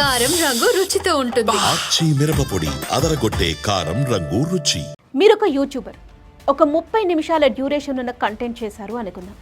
కారం రంగు రుచితో ఉంటుంది. ఆచి మిరపపొడి అదరగొట్టే కారం రంగు రుచి. మీరు ఒక యూట్యూబర్. ఒక ముప్పై నిమిషాల డ్యూరేషన్ ఉన్న కంటెంట్ చేశారు అనుకుందాం.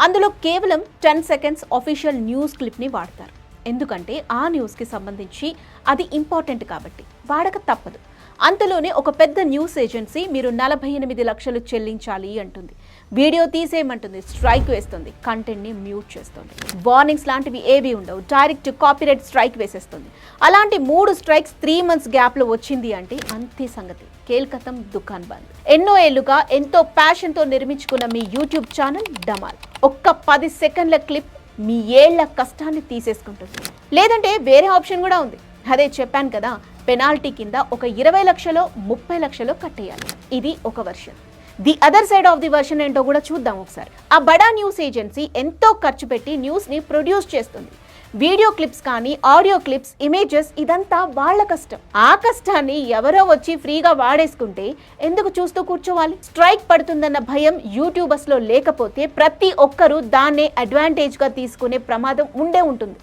అందులో కేవలం టెన్ సెకండ్స్ అఫీషియల్ న్యూస్ క్లిప్ని వాడతారు. ఎందుకంటే ఆ న్యూస్కి సంబంధించి అది ఇంపార్టెంట్ కాబట్టి వాడక తప్పదు. అంతలోనే ఒక పెద్ద న్యూస్ ఏజెన్సీ మీరు నలభై ఎనిమిది లక్షలు చెల్లించాలి అంటుంది. వీడియో తీసేయమంటుంది స్ట్రైక్ వేస్తుంది కంటెంట్ని మ్యూట్ చేస్తుంది. వార్నింగ్స్ లాంటివి ఏవి ఉండవు డైరెక్ట్ కాపీరైట్ స్ట్రైక్ వేసేస్తుంది. అలాంటి మూడు స్ట్రైక్స్ త్రీ మంత్స్ గ్యాప్లో వచ్చింది అంటే అంతే సంగతి. కేల్కతం దుకాన్ బంద్. ఎన్నో ఏళ్ళుగా ఎంతో ప్యాషన్తో నిర్మించుకున్న మీ యూట్యూబ్ ఛానల్ డమాల్ ఒక్క పది సెకండ్ల క్లిప్ మీ ఏళ్ళ కష్టాన్ని తీసేసుకుంటుంది. లేదంటే వేరే ఆప్షన్ కూడా ఉంది. అదే చెప్పాను కదా పెనాల్టీ కింద ఒక ఇరవై లక్షలో ముప్పై లక్షలో కట్టేయాలి. ఇది ఒక version. The other side of the version ఏంటో కూడా చూద్దాం ఒకసారి. ఆ బడా న్యూస్ ఏజెన్సీ ఎంతో ఖర్చు పెట్టి న్యూస్ని ప్రొడ్యూస్ చేస్తుంది. వీడియో క్లిప్స్ కానీ ఆడియో క్లిప్స్ ఇమేజెస్ ఇదంతా వాళ్ళ కష్టం. ఆ కష్టాన్ని ఎవరో వచ్చి ఫ్రీగా వాడేసుకుంటే ఎందుకు చూస్తూ కూర్చోవాలి? స్ట్రైక్ పడుతుందన్న భయం యూట్యూబర్స్లో లేకపోతే ప్రతి ఒక్కరూ దాన్నే అడ్వాంటేజ్గా తీసుకునే ప్రమాదం ఉండే ఉంటుంది.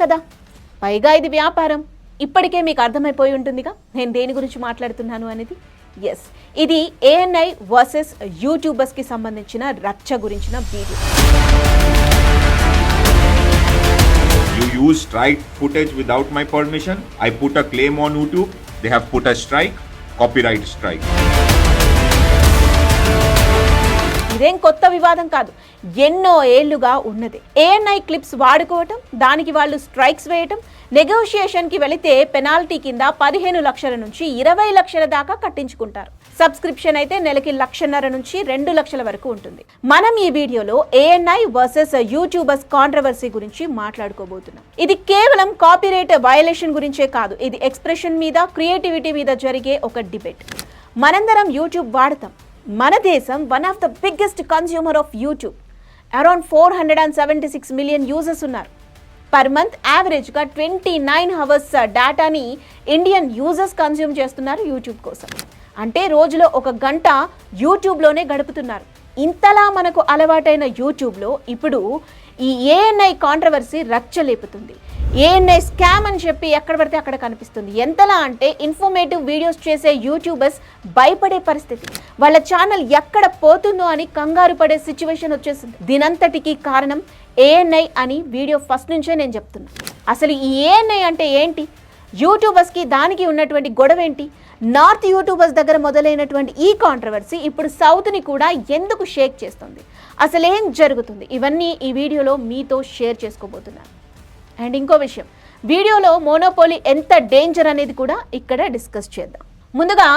కదా? పైగా ఇది వ్యాపారం. ఇప్పటికే మీకు అర్థమైపోయి ఉంటుందిగా? నేను దేని గురించి మాట్లాడుతున్నాను అనేది? ఎస్ ఇది ఏఎన్ఐ వర్సెస్ యూట్యూబర్స్కి సంబంధించిన రచ్చ గురించిన video. Use strike footage without my permission I put a claim on YouTube they have put a strike copyright strike ఇదేం కొత్త వివాదం కాదు. ఎన్నో ఏళ్ళుగా ఉన్నది. ఏఎన్ఐ క్లిప్స్ వాడుకోవటం దానికి వాళ్ళు స్ట్రైక్స్ వేయటం నెగోషియేషన్కి వెళితే పెనాల్టీ కింద పదిహేను లక్షల నుంచి ఇరవై లక్షల దాకా కట్టించుకుంటారు. సబ్స్క్రిప్షన్ అయితే నెలకి లక్షన్నర నుంచి రెండు లక్షల వరకు ఉంటుంది. మనం ఈ వీడియోలో ఏఎన్ఐ వర్సెస్ యూట్యూబర్స్ కాంట్రవర్సీ గురించి మాట్లాడుకోబోతున్నాం. ఇది కేవలం కాపీరైట్ వయలేషన్ గురించే కాదు. ఇది ఎక్స్ప్రెషన్ మీద క్రియేటివిటీ మీద జరిగే ఒక డిబేట్. మనందరం యూట్యూబ్ వాడతాం. మన దేశం one of the biggest consumer of YouTube around four hundred and seventy six million users ఉన్నారు పర్ మంత్ యావరేజ్గా ట్వంటీ నైన్ అవర్స్ డేటాని ఇండియన్ యూజర్స్ కన్స్యూమ్ చేస్తున్నారు యూట్యూబ్ కోసం. అంటే రోజులో ఒక గంట యూట్యూబ్లోనే గడుపుతున్నారు. ఇంతలా మనకు అలవాటైన యూట్యూబ్లో ఇప్పుడు ఈ ఏఎన్ఐ కాంట్రవర్సీ రచ్చలేపుతుంది. ఏఎన్ఐ స్కామ్ అని చెప్పి ఎక్కడ పడితే అక్కడ కనిపిస్తుంది. ఎంతలా అంటే ఇన్ఫర్మేటివ్ వీడియోస్ చేసే యూట్యూబర్స్ భయపడే పరిస్థితి. వాళ్ళ ఛానల్ ఎక్కడ పోతుందో అని కంగారు పడే సిచ్యువేషన్ వచ్చేసింది. దీనంతటికి కారణం ఏఎన్ఐ అని వీడియో ఫస్ట్ నుంచే నేను చెప్తున్నా. అసలు ఈ ఏఎన్ఐ అంటే ఏంటి? యూట్యూబర్స్కి దానికి ఉన్నటువంటి గొడవ ఏంటి? నార్త్ యూట్యూబర్స్ దగ్గర మొదలైనటువంటి ఈ కాంట్రవర్సీ ఇప్పుడు సౌత్ని కూడా ఎందుకు షేక్ చేస్తుంది? అసలేం జరుగుతుంది? ఇవన్నీ ఈ వీడియోలో మీతో షేర్ చేసుకోబోతున్నాను. అండ్ ఇంకో విషయం వీడియోలో మోనోపోలీ ఎంత డేంజర్ అనేది కూడా ఇక్కడ డిస్కస్ చేద్దాం. ముందుగా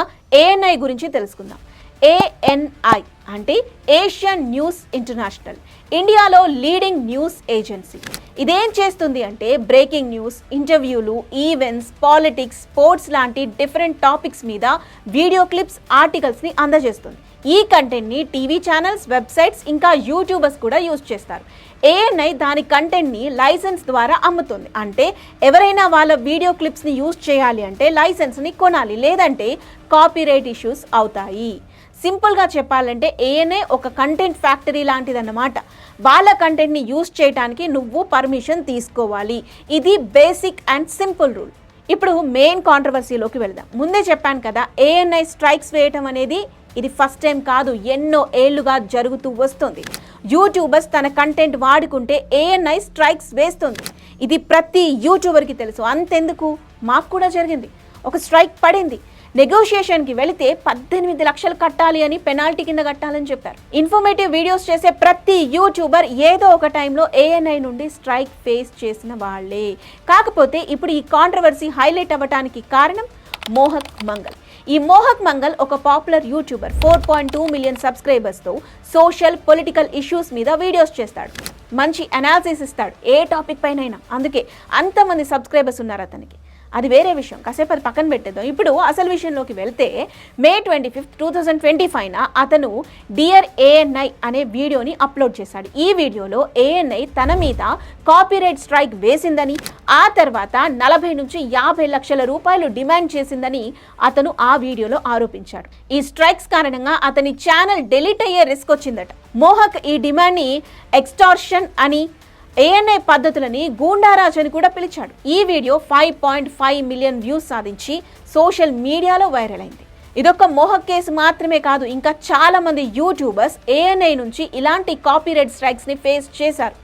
ఏఎన్ఐ గురించి తెలుసుకుందాం. ఏఎన్ఐ అంటే ఏషియన్ న్యూస్ ఇంటర్నేషనల్ ఇండియాలో లీడింగ్ న్యూస్ ఏజెన్సీ. ఇదేం చేస్తుంది అంటే బ్రేకింగ్ న్యూస్ ఇంటర్వ్యూలు ఈవెంట్స్ పాలిటిక్స్ స్పోర్ట్స్ లాంటి డిఫరెంట్ టాపిక్స్ మీద వీడియో క్లిప్స్ ఆర్టికల్స్ని అందజేస్తుంది. ఈ కంటెంట్ని టీవీ ఛానల్స్ వెబ్సైట్స్ ఇంకా యూట్యూబర్స్ కూడా యూజ్ చేస్తారు. ఏఎన్ఐ దాని కంటెంట్ని లైసెన్స్ ద్వారా అమ్ముతుంది. అంటే ఎవరైనా వాళ్ళ వీడియో క్లిప్స్ని యూజ్ చేయాలి అంటే లైసెన్స్ని కొనాలి. లేదంటే కాపీరైట్ ఇష్యూస్ అవుతాయి. సింపుల్గా చెప్పాలంటే ఏఎన్ఐ ఒక కంటెంట్ ఫ్యాక్టరీ లాంటిదన్నమాట. వాళ్ళ కంటెంట్ని యూజ్ చేయడానికి నువ్వు పర్మిషన్ తీసుకోవాలి. ఇది బేసిక్ అండ్ సింపుల్ రూల్ ఇప్పుడు మెయిన్ కాంట్రవర్సీలోకి వెళ్దాం. ముందే చెప్పాను కదా ఏఎన్ఐ స్ట్రైక్స్ వేయటం అనేది ఇది ఫస్ట్ టైం కాదు ఎన్నో ఏళ్ళుగా జరుగుతూ వస్తుంది. యూట్యూబర్స్ తన కంటెంట్ వాడుకుంటే ఏఎన్ఐ స్ట్రైక్స్ వేస్తుంది. ఇది ప్రతి యూట్యూబర్కి తెలుసు. అంతెందుకు? మాకు కూడా జరిగింది. ఒక స్ట్రైక్ పడింది. నెగోషియేషన్కి వెళితే పద్దెనిమిది లక్షలు కట్టాలి అని పెనాల్టీ కింద కట్టాలని చెప్పారు. ఇన్ఫర్మేటివ్ వీడియోస్ చేసే ప్రతి యూట్యూబర్ ఏదో ఒక టైంలో ఏఎన్ఐ నుండి స్ట్రైక్ ఫేస్ చేసిన వాళ్ళే. కాకపోతే ఇప్పుడు ఈ కాంట్రవర్సీ హైలైట్ అవ్వటానికి కారణం మోహక్ మంగల్. ఈ మోహక్ మంగల్ ఒక popular YouTuber four point two million సబ్స్క్రైబర్స్తో social political issues మీద వీడియోస్ చేస్తాడు. మంచి అనాలిసిస్ ఇస్తాడు. ఏ టాపిక్ పైన అందుకే అంతమంది సబ్స్క్రైబర్స్ ఉన్నారు అతనికి. అది వేరే విషయం. కాసేపు అది పక్కన పెట్టేద్దాం. ఇప్పుడు అసలు విషయంలోకి వెళ్తే May twenty fifth two thousand twenty ఫైవ్న అతను డియర్ ఏఎన్ఐ అనే వీడియోని అప్లోడ్ చేశాడు. ఈ వీడియోలో ఏఎన్ఐ తన మీద కాపీరైట్ స్ట్రైక్ వేసిందని ఆ తర్వాత నలభై నుంచి యాభై లక్షల రూపాయలు డిమాండ్ చేసిందని అతను ఆ వీడియోలో ఆరోపించాడు. ఈ స్ట్రైక్స్ కారణంగా అతని ఛానల్ డెలీట్ అయ్యే రిస్క్ వచ్చిందట. మోహక్ ఈ డిమాండ్ని ఎక్స్టార్షన్ అని ఏఎన్ఐ పద్ధతులని గూండారాజ్ అని కూడా పిలిచాడు. ఈ video five point five million views సాధించి సోషల్ మీడియాలో వైరల్ అయింది. ఇదొక మోహ కేసు మాత్రమే కాదు ఇంకా చాలా మంది యూట్యూబర్స్ ఏఎన్ఐ నుంచి ఇలాంటి కాపీరైట్ స్ట్రైక్స్ని ఫేస్ చేశారు.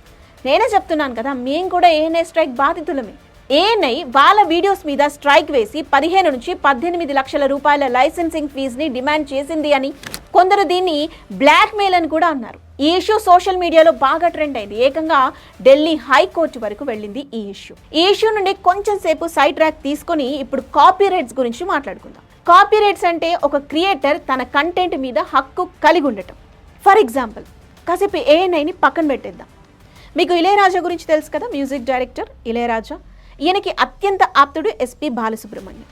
నేనే చెప్తున్నాను కదా మేము కూడా ఏఎన్ఐ స్ట్రైక్ బాధితులమే. ఏఎన్ఐ వాళ్ళ వీడియోస్ మీద స్ట్రైక్ వేసి పదిహేను నుంచి పద్దెనిమిది లక్షల రూపాయల లైసెన్సింగ్ ఫీజుని డిమాండ్ చేసింది అని కొందరు దీన్ని బ్లాక్మెయిల్ అని కూడా అన్నారు. ఈ ఇష్యూ సోషల్ మీడియాలో బాగా ట్రెండ్ అయింది. ఏకంగా ఢిల్లీ హైకోర్టు వరకు వెళ్ళింది ఈ ఇష్యూ. ఈ ఇష్యూ నుండి కొంచెం సేపు సైడ్ ట్రాక్ తీసుకొని ఇప్పుడు కాపీరైట్స్ గురించి మాట్లాడుకుందాం. కాపీరైట్స్ అంటే ఒక క్రియేటర్ తన కంటెంట్ మీద హక్కు కలిగి ఉండటం. ఫర్ ఎగ్జాంపుల్ కాసేపు ఏఎన్ఐని పక్కన పెట్టేద్దాం. మీకు ఇళయరాజా గురించి తెలుసు కదా మ్యూజిక్ డైరెక్టర్ ఇళయరాజా. ఈయనకి అత్యంత ఆప్తుడు ఎస్పి బాలసుబ్రహ్మణ్యం.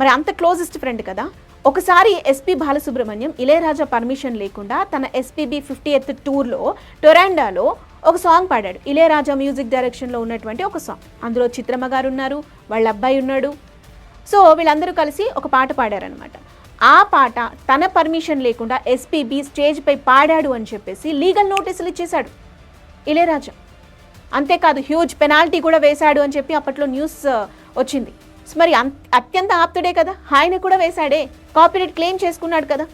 మరి అంత క్లోజెస్ట్ ఫ్రెండ్ కదా. ఒకసారి ఎస్పి బాలసుబ్రహ్మణ్యం ఇళయరాజా పర్మిషన్ లేకుండా తన ఎస్పీబీ ఫిఫ్టీ ఎత్ టూర్లో టొరాండాలో ఒక సాంగ్ పాడాడు. ఇళయరాజా మ్యూజిక్ డైరెక్షన్లో ఉన్నటువంటి ఒక సాంగ్. అందులో చిత్రమ్మ గారు ఉన్నారు వాళ్ళ అబ్బాయి ఉన్నాడు. సో వీళ్ళందరూ కలిసి ఒక పాట పాడారనమాట ఆ పాట తన పర్మిషన్ లేకుండా ఎస్పీబీ స్టేజ్పై పాడాడు అని చెప్పేసి లీగల్ నోటీసులు ఇచ్చేశాడు ఇళయరాజా. అంతేకాదు హ్యూజ్ పెనాల్టీ కూడా వేశాడు అని చెప్పి అప్పట్లో న్యూస్ వచ్చింది. మరి అత్యంత ఆప్తుడే కదా? ఆయన కూడా వేశాడే. కాపీరైట్ క్లెయిమ్ చేసుకున్నాడు కదా?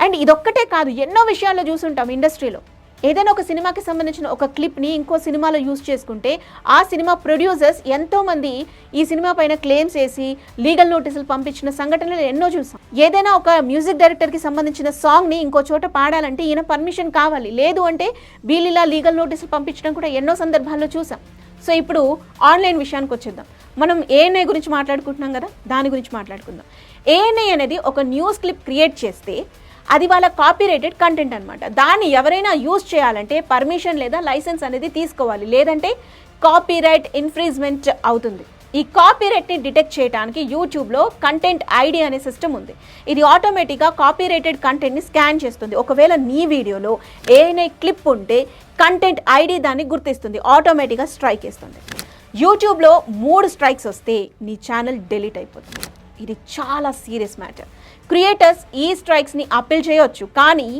అండ్ ఇదొక్కటే కాదు ఎన్నో విషయాల్లో చూసుంటాం ఇండస్ట్రీలో. ఏదైనా ఒక సినిమాకి సంబంధించిన ఒక క్లిప్ని ఇంకో సినిమాలో యూజ్ చేసుకుంటే ఆ సినిమా ప్రొడ్యూసర్స్ ఎంతోమంది ఈ సినిమా పైన క్లెయిమ్స్ వేసి లీగల్ నోటీసులు పంపించిన సంఘటనలు ఎన్నో చూసాం. ఏదైనా ఒక మ్యూజిక్ డైరెక్టర్కి సంబంధించిన సాంగ్ని ఇంకో చోట పాడాలంటే ఈయన పర్మిషన్ కావాలి. లేదు అంటే వీళ్ళిలా లీగల్ నోటీసులు పంపించడం కూడా ఎన్నో సందర్భాల్లో చూసాం. సో ఇప్పుడు ఆన్లైన్ విషయానికి వచ్చేద్దాం. మనం ఏఎన్ఐ గురించి మాట్లాడుకుంటున్నాం కదా దాని గురించి మాట్లాడుకుందాం. ఏఎన్ఐ అనేది ఒక న్యూస్ క్లిప్ క్రియేట్ చేస్తే అది వాళ్ళ కాపీరైటెడ్ కంటెంట్ అనమాట దాన్ని ఎవరైనా యూజ్ చేయాలంటే పర్మిషన్ లేదా లైసెన్స్ అనేది తీసుకోవాలి. లేదంటే కాపీరైట్ ఇన్ఫ్రీజ్మెంట్ అవుతుంది. ఈ కాపీరైట్ని డిటెక్ట్ చేయడానికి యూట్యూబ్లో కంటెంట్ ఐడి అనే సిస్టమ్ ఉంది. ఇది ఆటోమేటిక్గా కాపీరైటెడ్ కంటెంట్ని స్కాన్ చేస్తుంది. ఒకవేళ నీ వీడియోలో ఏనే క్లిప్ ఉంటే కంటెంట్ ఐడి దాన్ని గుర్తిస్తుంది. ఆటోమేటిక్గా స్ట్రైక్ ఇస్తుంది యూట్యూబ్లో మూడు స్ట్రైక్స్ వస్తే నీ ఛానల్ డెలీట్ అయిపోతుంది. ఇది చాలా సీరియస్ మ్యాటర్ క్రియేటర్స్ ఈ స్ట్రైక్స్ని అప్పీల్ చేయొచ్చు. కానీ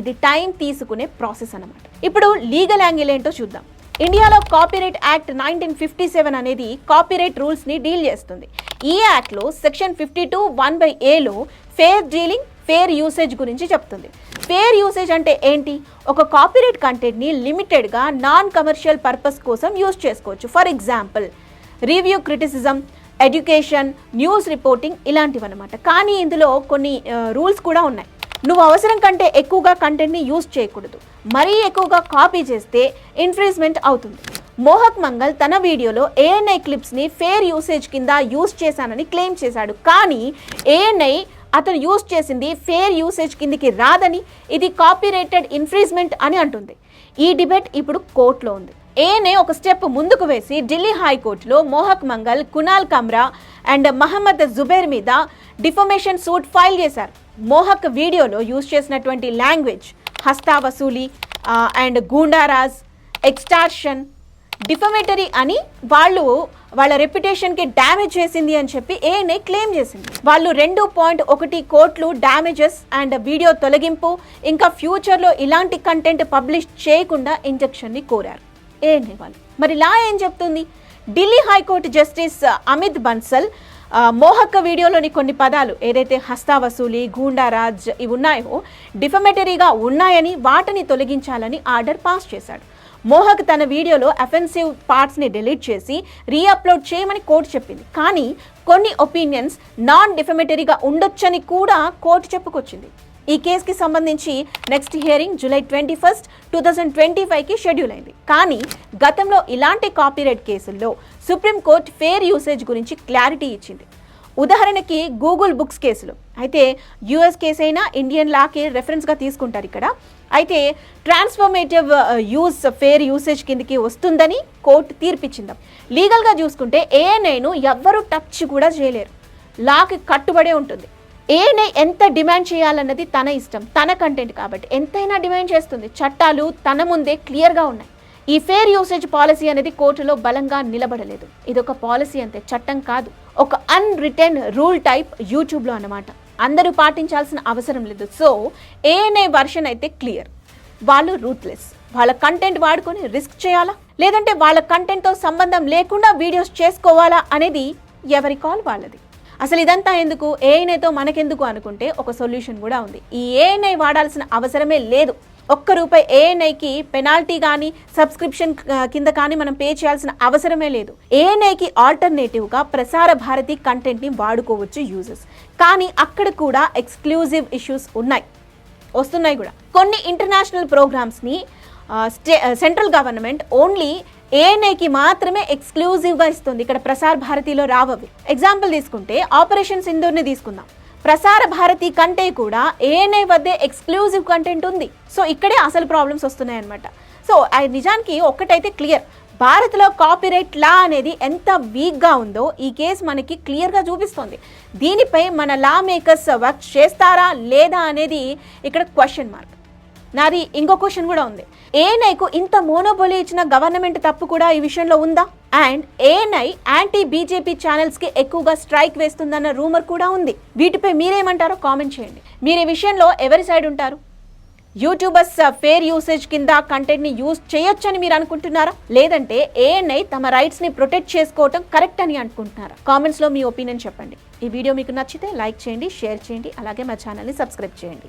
ఇది టైం తీసుకునే ప్రాసెస్ అన్నమాట. ఇప్పుడు లీగల్ యాంగిల్ ఏంటో చూద్దాం. ఇండియాలో copyright act nineteen fifty seven అనేది కాపీరైట్ రూల్స్ని డీల్ చేస్తుంది. ఈ యాక్ట్లో section fifty two one by ఏలో ఫేర్ డీలింగ్ ఫేర్ యూసేజ్ గురించి చెప్తుంది. ఫేర్ యూసేజ్ అంటే ఏంటి? ఒక కాపీరైట్ కంటెంట్ని లిమిటెడ్గా నాన్ కమర్షియల్ పర్పస్ కోసం యూజ్ చేసుకోవచ్చు. For example review criticism education news reporting ఇలాంటివన్నమాట. కానీ ఇందులో కొన్ని రూల్స్ కూడా ఉన్నాయి. నువ్వు అవసరం కంటే ఎక్కువగా కంటెంట్ని యూజ్ చేయకూడదు. మరీ ఎక్కువగా కాపీ చేస్తే ఇన్ఫ్రీజ్మెంట్ అవుతుంది. మోహక్ మంగల్ తన వీడియోలో ఏఎన్ఐ క్లిప్స్ని ఫేర్ యూసేజ్ కింద యూజ్ చేశానని క్లెయిమ్ చేశాడు. కానీ ఏఎన్ఐ అతను యూజ్ చేసింది ఫేర్ యూసేజ్ కిందికి రాదని ఇది కాపీరేటెడ్ ఇన్ఫ్రీజ్మెంట్ అని అంటుంది. ఈ డిబేట్ ఇప్పుడు కోర్టులో ఉంది. ఏనే ఒక స్టెప్ ముందుకు వేసి ఢిల్లీ హైకోర్టులో మోహక్ మంగల్ కునాల్ కమ్రా అండ్ మహమ్మద్ జుబేర్ మీద డిఫమేషన్ సూట్ ఫైల్ చేశారు. మోహక్ వీడియోలో యూజ్ చేసినటువంటి లాంగ్వేజ్ హస్తా వసూలి అండ్ గూండారాజ్ ఎక్స్టార్షన్ డిఫమేటరీ అని వాళ్ళు వాళ్ళ రెప్యుటేషన్కి డ్యామేజ్ చేసింది అని చెప్పి ఏఎన్ఐ క్లెయిమ్ చేసింది. వాళ్ళు రెండు పాయింట్ ఒకటి కోట్లు డ్యామేజెస్ అండ్ వీడియో తొలగింపు ఇంకా ఫ్యూచర్లో ఇలాంటి కంటెంట్ పబ్లిష్ చేయకుండా ఇంజక్షన్ని కోరారు. ఏఎన్ఐ వాళ్ళు. మరి లా ఏం చెప్తుంది? Delhi high court justice Amit Bansal మోహక్క వీడియోలోని కొన్ని పదాలు ఏదైతే హస్తా వసూలి గూండారాజ్ ఇవి ఉన్నాయో డిఫమేటరీగా ఉన్నాయని వాటిని తొలగించాలని ఆర్డర్ పాస్ చేశాడు. మోహక్ తన వీడియోలో అఫెన్సివ్ పార్ట్స్ని డిలీట్ చేసి రీఅప్లోడ్ చేయమని కోర్టు చెప్పింది. కానీ కొన్ని ఒపీనియన్స్ నాన్ డిఫమేటరీగా ఉండొచ్చని కూడా కోర్టు చెప్పుకొచ్చింది. ఈ కేసుకి సంబంధించి next hearing July twenty first two thousand twenty ఫైవ్కి షెడ్యూల్ అయింది. కానీ గతంలో ఇలాంటి కాపీరైట్ కేసుల్లో సుప్రీంకోర్టు ఫేర్ యూసేజ్ గురించి క్లారిటీ ఇచ్చింది. ఉదాహరణకి గూగుల్ బుక్స్ కేసులో. అయితే యుఎస్ కేసు అయినా ఇండియన్ లాకి రెఫరెన్స్గా తీసుకుంటారు ఇక్కడ. అయితే ట్రాన్స్ఫర్మేటివ్ యూస్ ఫేర్ యూసేజ్ కిందకి వస్తుందని కోర్టు తీర్పిచ్చింది. లీగల్గా చూసుకుంటే ఏఎన్ఐను ఎవ్వరూ టచ్ కూడా చేయలేరు. లాకి కట్టుబడే ఉంటుంది. ఏనే ఎంత డిమాండ్ చేయాలన్నది తన ఇష్టం తన కంటెంట్ కాబట్టి. ఎంతైనా డిమాండ్ చేస్తుంది. చట్టాలు తన ముందే క్లియర్గా ఉన్నాయి. ఈ ఫేర్ యూసేజ్ పాలసీ అనేది కోర్టులో బలంగా నిలబడలేదు. ఇది ఒక పాలసీ అంతే చట్టం కాదు. ఒక అన్ రిటర్న్ రూల్ టైప్ యూట్యూబ్లో అన్నమాట. అందరూ పాటించాల్సిన అవసరం లేదు. సో ఏఎన్ఐ వర్షన్ అయితే క్లియర్ వాళ్ళు రూత్లెస్ వాళ్ళ కంటెంట్ వాడుకొని రిస్క్ చేయాలా? లేదంటే వాళ్ళ కంటెంట్తో సంబంధం లేకుండా వీడియోస్ చేసుకోవాలా అనేది ఎవరి కాల్ వాళ్ళది. అసలు ఇదంతా ఎందుకు? ఏఎన్ఐతో మనకెందుకు అనుకుంటే ఒక సొల్యూషన్ కూడా ఉంది. ఈ ఏఎన్ఐ వాడాల్సిన అవసరమే లేదు. ఒక్క రూపాయి ఏఎన్ఐకి పెనాల్టీ కానీ సబ్స్క్రిప్షన్ కింద కానీ మనం పే చేయాల్సిన అవసరమే లేదు. ఏఎన్ఐకి ఆల్టర్నేటివ్గా ప్రసార భారతి కంటెంట్ని వాడుకోవచ్చు యూజర్స్. కానీ అక్కడ కూడా ఎక్స్క్లూజివ్ ఇష్యూస్ ఉన్నాయి. వస్తున్నాయి కూడా. కొన్ని ఇంటర్నేషనల్ ప్రోగ్రామ్స్ని స్టే సెంట్రల్ గవర్నమెంట్ ఓన్లీ ఏఎన్ఐకి మాత్రమే ఎక్స్క్లూజివ్గా ఇస్తుంది. ఇక్కడ ప్రసార్ భారతిలో రావవి. ఎగ్జాంపుల్ తీసుకుంటే ఆపరేషన్ సింధూర్ని తీసుకుందాం. ప్రసార భారతి కంటే కూడా ఏఎన్ఐ వద్దే ఎక్స్క్లూజివ్ కంటెంట్ ఉంది. సో ఇక్కడే అసలు ప్రాబ్లమ్స్ వస్తున్నాయి అనమాట సో అది నిజానికి ఒక్కటైతే క్లియర్. భారత్లో కాపీరైట్ లా అనేది ఎంత వీక్గా ఉందో ఈ కేసు మనకి క్లియర్గా చూపిస్తుంది. దీనిపై మన లా మేకర్స్ వర్క్ చేస్తారా లేదా అనేది ఇక్కడ క్వశ్చన్ మార్క్. నాది ఇంకో క్వశ్చన్ కూడా ఉంది. ఏఎన్ఐకు ఇంత మోనోపోలీ ఇచ్చిన గవర్నమెంట్ తప్పు కూడా ఈ విషయంలో ఉందా? అండ్ ఏఎన్ఐ యాంటీ బీజేపీ ఛానల్స్కి ఎక్కువగా స్ట్రైక్ వేస్తుందన్న రూమర్ కూడా ఉంది. వీటిపై మీరేమంటారో కామెంట్ చేయండి. మీరు ఈ విషయంలో ఎవరి సైడ్ ఉంటారు? యూట్యూబర్స్ ఫేర్ యూసేజ్ కింద కంటెంట్ని యూజ్ చేయొచ్చని మీరు అనుకుంటున్నారా? లేదంటే ఏఎన్ఐ తమ రైట్స్ని ప్రొటెక్ట్ చేసుకోవటం కరెక్ట్ అని అనుకుంటున్నారా? కామెంట్స్లో మీ ఒపీనియన్ చెప్పండి. ఈ వీడియో మీకు నచ్చితే లైక్ చేయండి షేర్ చేయండి అలాగే మా ఛానల్ని సబ్స్క్రైబ్ చేయండి.